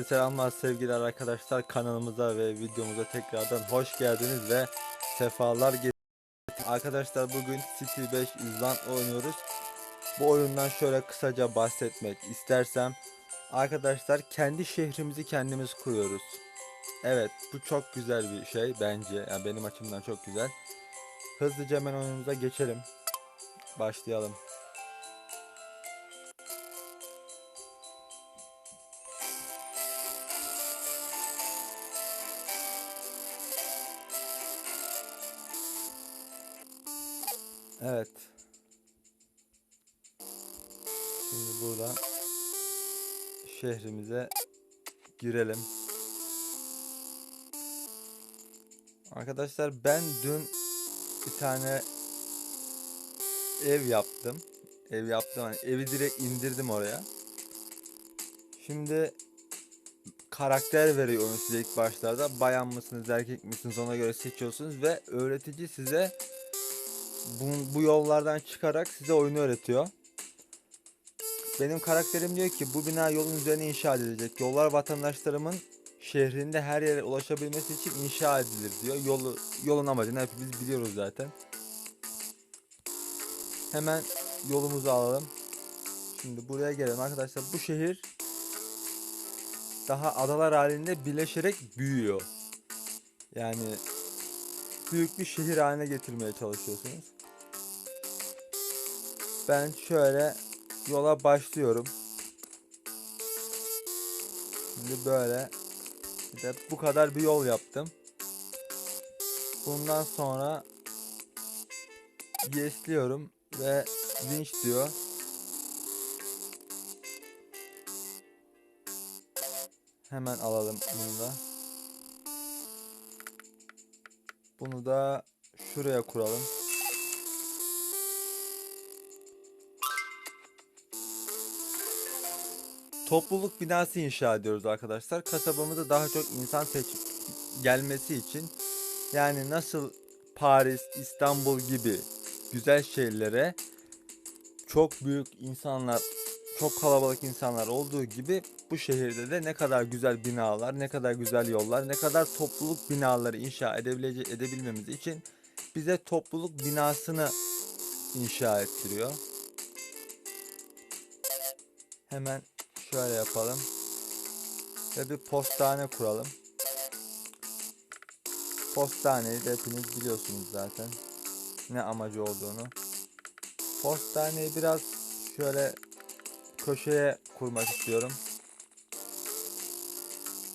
Selamlar sevgili arkadaşlar kanalımıza ve videomuza tekrardan hoş geldiniz ve sefalar getirdiniz. Arkadaşlar bugün City 5 İzland oynuyoruz. Bu oyundan şöyle kısaca bahsetmek istersem arkadaşlar kendi şehrimizi kendimiz kuruyoruz. Evet bu çok güzel bir şey bence yani benim açımdan çok güzel. Hızlıca hemen oyunumuza geçelim. Başlayalım. Evet. Şimdi burada şehrimize girelim. Arkadaşlar ben dün bir tane ev yaptım. Ev yaptım. Hani evi direkt indirdim oraya. Şimdi karakter veriyor onu size ilk başlarda. Bayan mısınız, erkek misiniz ona göre seçiyorsunuz ve öğretici size bu, bu yollardan çıkarak size oyunu öğretiyor. Benim karakterim diyor ki bu bina yolun üzerine inşa edilecek. Yollar vatandaşlarımın şehrinde her yere ulaşabilmesi için inşa edilir diyor. Yolu yolun amacını hepimiz biliyoruz zaten. Hemen yolumuzu alalım. Şimdi buraya gelelim arkadaşlar. Bu şehir daha adalar halinde birleşerek büyüyor. Yani büyük bir şehir haline getirmeye çalışıyorsunuz. Ben şöyle yola başlıyorum. Şimdi böyle de bu kadar bir yol yaptım. Bundan sonra yesliyorum ve vinç diyor. Hemen alalım bunu da. Bunu da şuraya kuralım. Topluluk binası inşa ediyoruz arkadaşlar. Kasabamıza daha çok insan seç gelmesi için yani nasıl Paris, İstanbul gibi güzel şehirlere çok büyük insanlar, çok kalabalık insanlar olduğu gibi bu şehirde de ne kadar güzel binalar, ne kadar güzel yollar, ne kadar topluluk binaları inşa edebilece edebilmemiz için bize topluluk binasını inşa ettiriyor. Hemen şöyle yapalım. Ve bir postane kuralım. Postaneyi de hepiniz biliyorsunuz zaten. Ne amacı olduğunu. Postaneyi biraz şöyle köşeye kurmak istiyorum.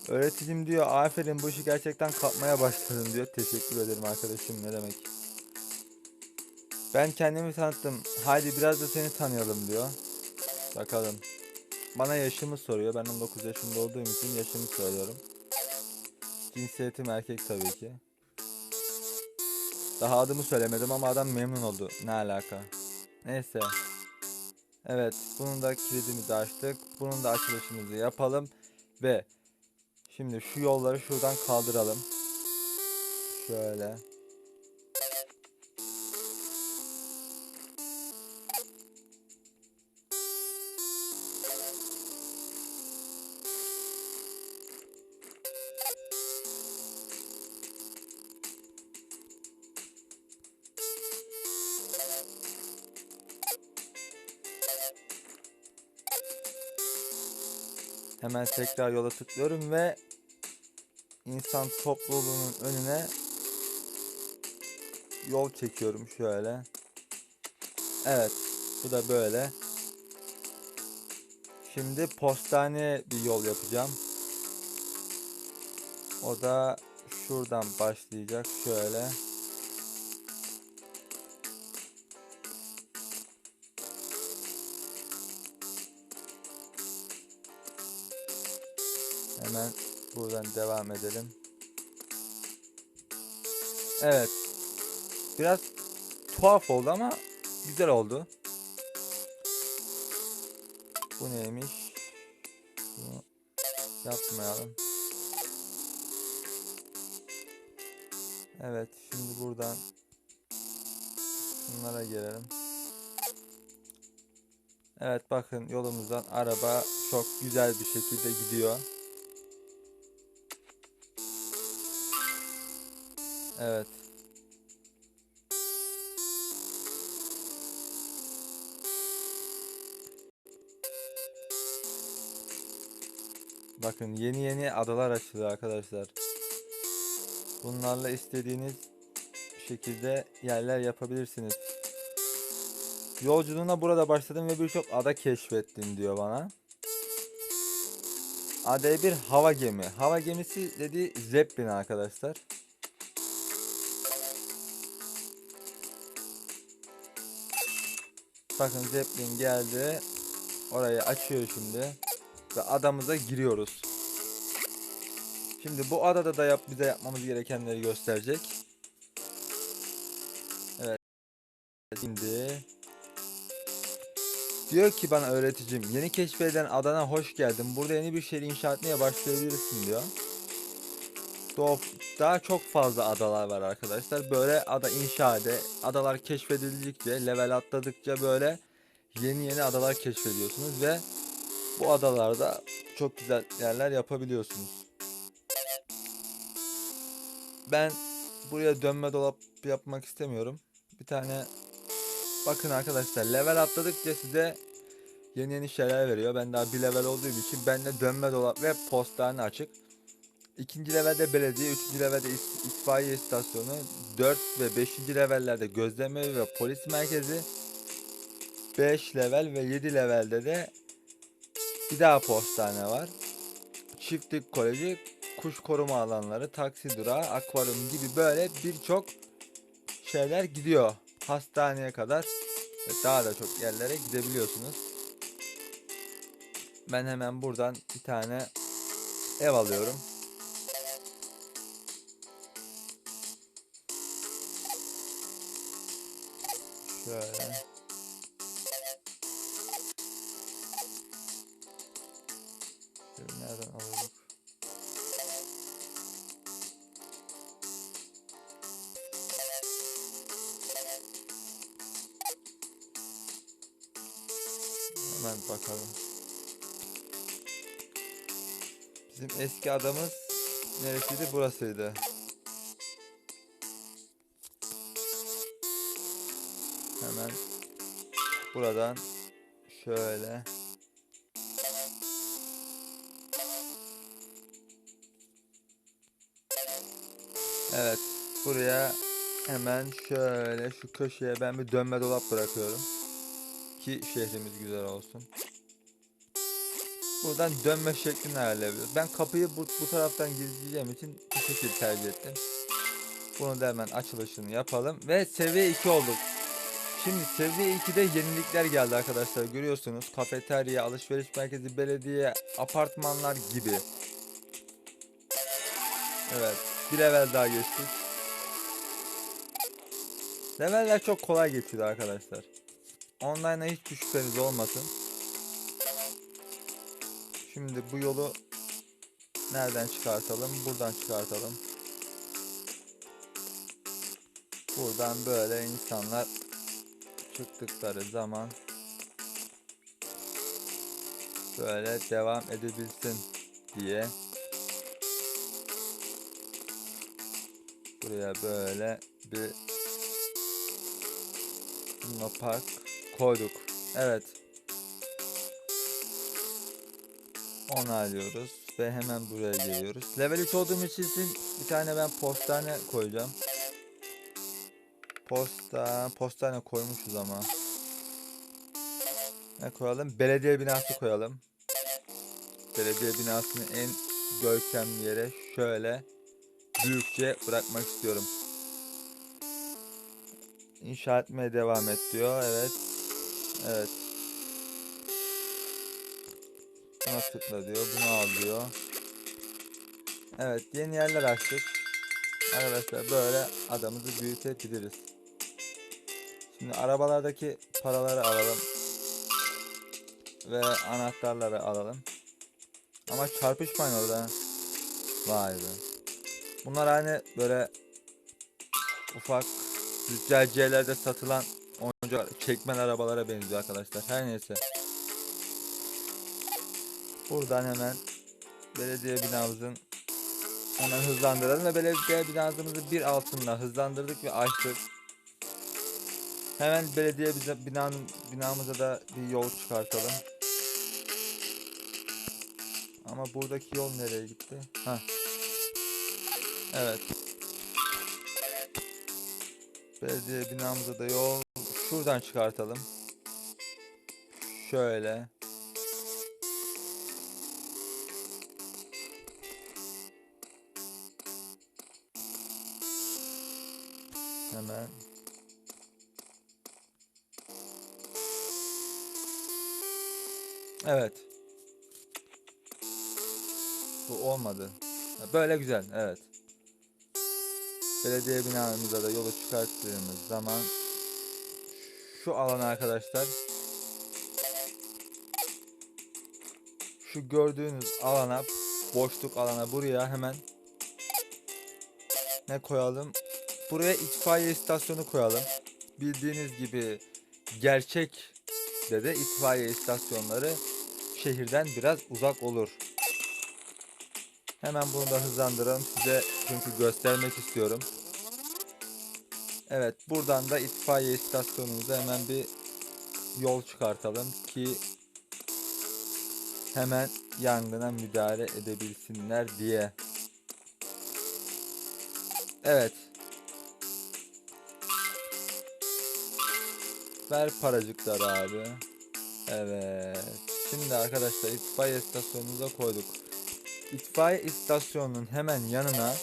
Öğreticim diyor aferin bu işi gerçekten kapmaya başladın diyor. Teşekkür ederim arkadaşım ne demek. Ben kendimi tanıttım. Haydi biraz da seni tanıyalım diyor. Bakalım. Bana yaşımı soruyor. Ben 19 yaşında olduğum için yaşımı söylüyorum. Cinsiyetim erkek tabii ki. Daha adımı söylemedim ama adam memnun oldu. Ne alaka? Neyse. Evet, bunun da kilidimizi açtık. Bunun da açılışımızı yapalım ve şimdi şu yolları şuradan kaldıralım. Şöyle. Hemen tekrar yola tıklıyorum ve insan topluluğunun önüne yol çekiyorum şöyle. Evet, bu da böyle. Şimdi postane bir yol yapacağım. O da şuradan başlayacak şöyle. Hemen buradan devam edelim. Evet. Biraz tuhaf oldu ama güzel oldu. Bu neymiş? Bunu yapmayalım. Evet, şimdi buradan şunlara gelelim. Evet bakın yolumuzdan araba çok güzel bir şekilde gidiyor. Evet. Bakın yeni yeni adalar açılıyor arkadaşlar. Bunlarla istediğiniz şekilde yerler yapabilirsiniz. Yolculuğuna burada başladım ve birçok ada keşfettim diyor bana. AD bir hava gemi. Hava gemisi dediği Zeppelin arkadaşlar. Bakın Zeppelin geldi. Orayı açıyor şimdi. Ve adamıza giriyoruz. Şimdi bu adada da yap bize yapmamız gerekenleri gösterecek. Evet. Şimdi Diyor ki bana öğreticim yeni keşfedilen adana hoş geldin. Burada yeni bir şehir inşa etmeye başlayabilirsin diyor. Daha, daha çok fazla adalar var arkadaşlar. Böyle ada inşa ede, adalar keşfedildikçe, level atladıkça böyle yeni yeni adalar keşfediyorsunuz ve bu adalarda çok güzel yerler yapabiliyorsunuz. Ben buraya dönme dolap yapmak istemiyorum. Bir tane bakın arkadaşlar level atladıkça size yeni yeni şeyler veriyor. Ben daha bir level olduğum için bende dönme dolap ve postane açık. İkinci levelde belediye, üçüncü levelde itfaiye istasyonu, 4 ve 5. levellerde gözleme ve polis merkezi, 5 level ve 7 levelde de bir daha postane var. Çiftlik koleji, kuş koruma alanları, taksi durağı, akvaryum gibi böyle birçok şeyler gidiyor. Hastaneye kadar ve daha da çok yerlere gidebiliyorsunuz. Ben hemen buradan bir tane ev alıyorum. Şöyle. Şöyle nereden alıyorduk? Hemen bakalım. Bizim eski adamız neresiydi? Burasıydı. Hemen buradan şöyle Evet buraya hemen şöyle şu köşeye ben bir dönme dolap bırakıyorum ki şehrimiz güzel olsun. Buradan dönme şeklini ayarlayabiliyoruz. Ben kapıyı bu, bu taraftan gizleyeceğim için bu şekilde tercih ettim. Bunu da hemen açılışını yapalım ve seviye 2 olduk. Şimdi seviye 2'de yenilikler geldi arkadaşlar görüyorsunuz. Kafeterya, alışveriş merkezi, belediye, apartmanlar gibi. Evet bir level daha geçtik. Leveller çok kolay geçiyor arkadaşlar. Online'a hiçbir şüpheniz olmasın. Şimdi bu yolu nereden çıkartalım? Buradan çıkartalım. Buradan böyle insanlar çıktıkları zaman böyle devam edebilsin diye buraya böyle bir Park koyduk. Evet. Onaylıyoruz ve hemen buraya geliyoruz. Level 3 olduğum için bir tane ben postane koyacağım. Posta, postane koymuşuz ama. Ne koyalım? Belediye binası koyalım. Belediye binasını en görkemli yere şöyle büyükçe bırakmak istiyorum. İnşa etmeye devam et diyor. Evet. Evet. Buna tıkla diyor. Bunu al diyor. Evet. Yeni yerler açtık. Arkadaşlar böyle adamızı büyütebiliriz. Şimdi arabalardaki paraları alalım. Ve anahtarları alalım. Ama çarpışmayın orada. Vay be. Bunlar hani böyle ufak züccaciyelerde satılan oyuncak çekmen arabalara benziyor arkadaşlar. Her neyse. Buradan hemen belediye binamızın Hemen hızlandıralım ve belediye binamızı bir altınla hızlandırdık ve açtık. Hemen belediye bize- binanın binamıza da bir yol çıkartalım. Ama buradaki yol nereye gitti? Ha. Evet. Belediye binamıza da yol şuradan çıkartalım. Şöyle. Hemen. Evet. Bu olmadı. Böyle güzel, evet. Belediye binamıza da yolu çıkarttığımız zaman şu alan arkadaşlar şu gördüğünüz alana boşluk alana buraya hemen ne koyalım? Buraya itfaiye istasyonu koyalım. Bildiğiniz gibi gerçek de de itfaiye istasyonları şehirden biraz uzak olur. Hemen bunu da hızlandıralım size çünkü göstermek istiyorum. Evet buradan da itfaiye istasyonumuza hemen bir yol çıkartalım ki hemen yangına müdahale edebilsinler diye. Evet. Ver paracıkları abi. Evet. Şimdi arkadaşlar itfaiye istasyonumuza koyduk. İtfaiye istasyonunun hemen yanına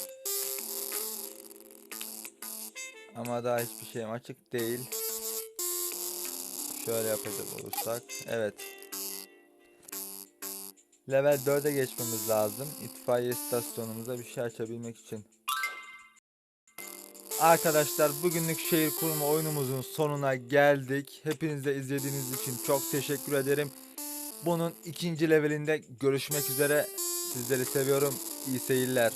ama daha hiçbir şeyim açık değil. Şöyle yapacak olursak. Evet. Level 4'e geçmemiz lazım. İtfaiye istasyonumuza bir şey açabilmek için. Arkadaşlar bugünlük şehir kurma oyunumuzun sonuna geldik. Hepinize izlediğiniz için çok teşekkür ederim. Bunun ikinci levelinde görüşmek üzere. Sizleri seviyorum. İyi seyirler.